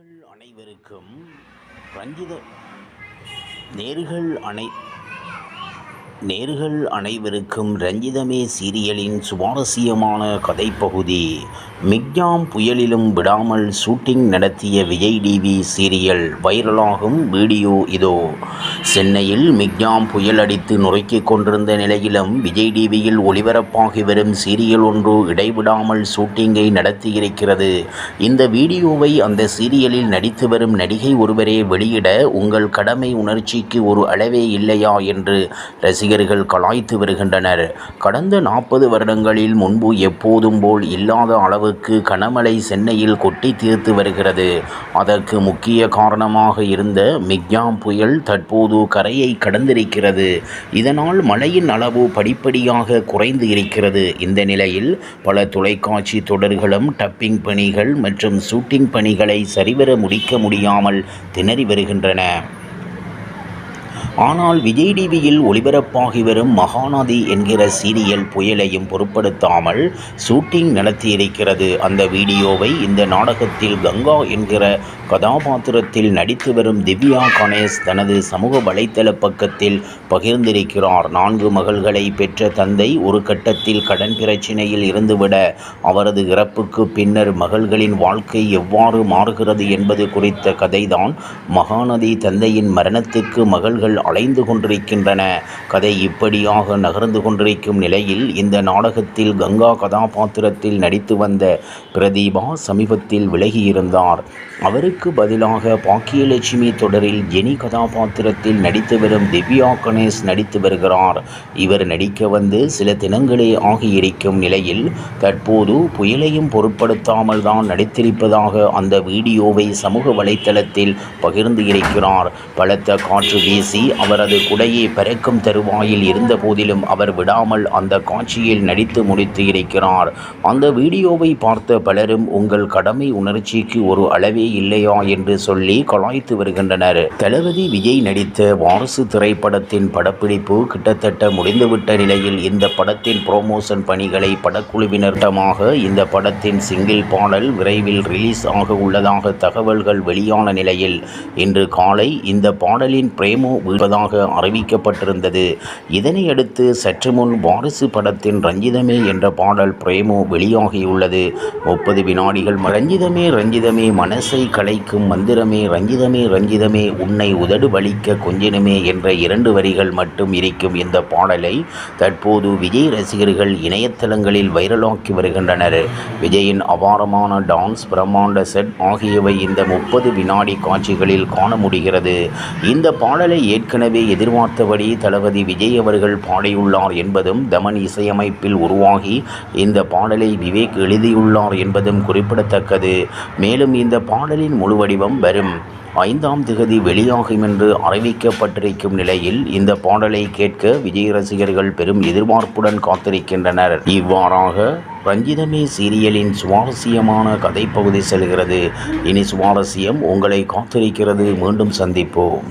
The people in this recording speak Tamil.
நேர்கள் அனைவருக்கும் ரஞ்சித நேர்கள் அனை நேர்கள் அனைவருக்கும் ரஞ்சிதமே சீரியலின் சுவாரஸ்யமான கதைப்பகுதி. மிக்ஜாம் புயலிலும் விடாமல் ஷூட்டிங் நடத்திய விஜய் டிவி சீரியல் வைரலாகும் வீடியோ இதோ. சென்னையில் மிக்ஜாம் புயல் அடித்து நுரைக்கிக் கொண்டிருந்த நிலையிலும் விஜய் டிவியில் ஒளிபரப்பாகி வரும் சீரியல் ஒன்று இடைவிடாமல் ஷூட்டிங்கை நடத்தியிருக்கிறது. இந்த வீடியோவை அந்த சீரியலில் நடித்து வரும் நடிகை ஒருவரே வெளியிட உங்கள் கடமை உணர்ச்சிக்கு ஒரு அளவே இல்லையா என்று ரசிகர்கள் கலாய்த்து வருகின்றனர். கடந்த நாற்பது வருடங்களில் முன்பு எப்போதும் போல் இல்லாத அளவுக்கு கனமழை சென்னையில் கொட்டி தீர்த்து வருகிறது. அதற்கு முக்கிய காரணமாக இருந்த மிக்யாம் புயல் தற்போது கரையை கடந்திருக்கிறது. இதனால் மழையின் அளவு படிப்படியாக குறைந்து இருக்கிறது. இந்த நிலையில் பல தொலைக்காட்சி தொடர்களும் டப்பிங் பணிகள் மற்றும் ஷூட்டிங் பணிகளை சரிவர முடிக்க முடியாமல் திணறி வருகின்றன. ஆனால் விஜய் டிவியில் ஒளிபரப்பாகி வரும் மகாநதி என்கிற சீரியல் புயலையும் பொருட்படுத்தாமல் ஷூட்டிங் நடத்தியிருக்கிறது. அந்த வீடியோவை இந்த நாடகத்தில் கங்கா என்கிற கதாபாத்திரத்தில் நடித்து வரும் திவ்யா கணேஷ் தனது சமூக வலைத்தள பக்கத்தில் பகிர்ந்திருக்கிறார். நான்கு மகள்களை பெற்ற தந்தை ஒரு கட்டத்தில் கடன் பிரச்சினையில் இருந்துவிட அவரது இறப்புக்கு பின்னர் மகள்களின் வாழ்க்கை எவ்வாறு மாறுகிறது என்பது குறித்த கதைதான் மகாநதி தந்தையின் மரணத்துக்கு மகள்கள் அலைந்து கொண்டிருக்கின்றன. கதை இப்படியாக நகர்ந்து கொண்டிருக்கும் நிலையில் இந்த நாடகத்தில் கங்கா கதாபாத்திரத்தில் நடித்து வந்த பிரதீபா சமீபத்தில் விலகியிருந்தார். அவருக்கு பதிலாக பாக்கியலட்சுமி தொடரில் ஜெனி கதாபாத்திரத்தில் நடித்து வரும் திவ்யா கணேஷ் நடித்து வருகிறார். இவர் நடிக்க வந்து சில தினங்களே ஆகியிருக்கும் நிலையில் தற்போது புயலையும் பொருட்படுத்தாமல் தான் நடித்திருப்பதாக அந்த வீடியோவை சமூக வலைத்தளத்தில் பகிர்ந்து இருக்கிறார். பலத்த காற்று வீசி அவரது குடையை பறக்கும் தருவாயில் இருந்த போதிலும் அவர் விடாமல் அந்த காட்சியில் நடித்து முடித்து இருக்கிறார். அந்த வீடியோவை பார்த்த பலரும் உங்கள் கடமை உணர்ச்சிக்கு ஒரு அளவே இல்லையா? என்று சொல்லி கலாய்த்து வருகின்றனர். தளபதி விஜய் நடித்த வாரசு திரைப்படத்தின் படப்பிடிப்பு கிட்டத்தட்ட முடிந்துவிட்ட நிலையில் இந்த படத்தின் புரோமோஷன் பணிகளை படக்குழுவினரிடமாக இந்த படத்தின் சிங்கிள் பாடல் விரைவில் ரிலீஸ் ஆக உள்ளதாக தகவல்கள் வெளியான நிலையில் இன்று காலை இந்த பாடலின் பிரேமோ என்பதாக அறிவிக்கப்பட்டிருந்தது. இதனையடுத்து சற்று முன் வாரிசு படத்தின் ரஞ்சிதமே என்ற பாடல் பிரேமோ வெளியாகியுள்ளது. முப்பது வினாடிகள் ரஞ்சிதமே ரஞ்சிதமே மனசை கலைக்கும் மந்திரமே ரஞ்சிதமே ரஞ்சிதமே உன்னை உதடு வலிக்க கொஞ்சினுமே என்ற இரண்டு வரிகள் மட்டும் இருக்கும் இந்த பாடலை தற்போது விஜய் ரசிகர்கள் இணையதளங்களில் வைரலாக்கி வருகின்றனர். விஜயின் அபாரமான டான்ஸ் பிரம்மாண்ட செட் ஆகியவை இந்த முப்பது வினாடி காட்சிகளில் காண முடிகிறது. இந்த பாடலை ஏற்கனவே எதிர்பார்த்தபடி தளபதி விஜய் அவர்கள் பாடியுள்ளார் என்பதும் தமன் இசையமைப்பில் உருவாகி இந்த பாடலை விவேக் எழுதியுள்ளார் என்பதும் குறிப்பிடத்தக்கது. மேலும் இந்த பாடலின் முழு வடிவம் வரும் ஐந்தாம் திகதி வெளியாகும் என்று அறிவிக்கப்பட்டிருக்கும் நிலையில் இந்த பாடலை கேட்க விஜய் ரசிகர்கள் பெரும் எதிர்பார்ப்புடன் காத்திருக்கின்றனர். இவ்வாறாக ரஞ்சிதமே சீரியலின் சுவாரஸ்யமான கதைப்பகுதி செல்கிறது. இனி சுவாரஸ்யம் உங்களை காத்திருக்கிறது. மீண்டும் சந்திப்போம்.